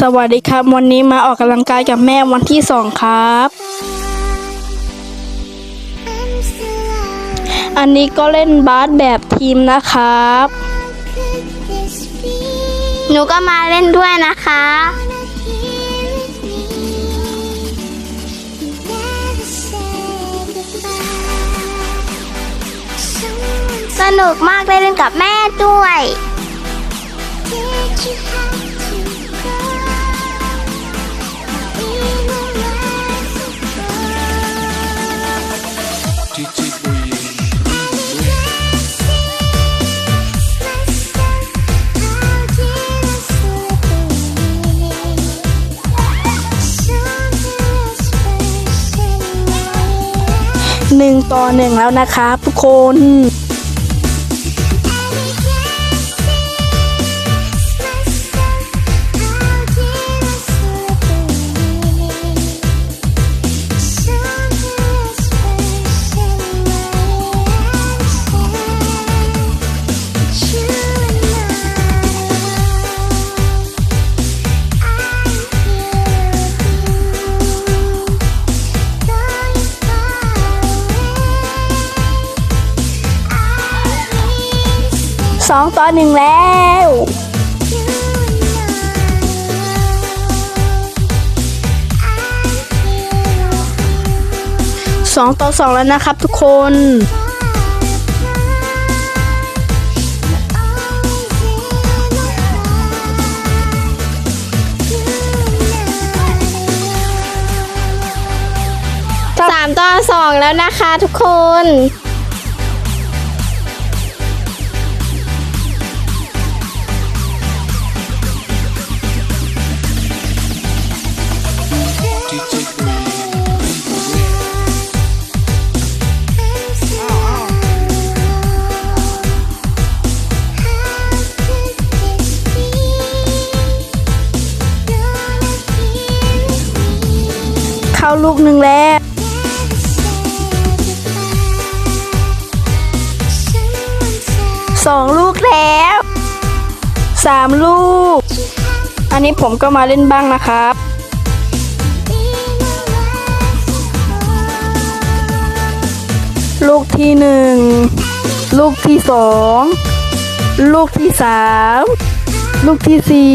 สวัสดีครับ วันนี้มาออกกำลังกายกับแม่วันที่สองครับ อันนี้ก็เล่นบาสแบบทีมนะครับ หนูก็มาเล่นด้วยนะคะ สนุกมากได้เล่นกับแม่ด้วย หนึ่งต่อหนึ่งแล้วนะคะทุกคน ต่อหนึ่งแล้วสองต่อสองแล้วนะครับทุกคนสามต่อสองแล้วนะคะทุกคนาลูกหนึ่งแล้ว สองลูกแล้ว สามลูก อันนี้ผมก็มาเล่นบ้างนะครับลูกที่หนึ่งลูกที่สองลูกที่สามลูกที่สี่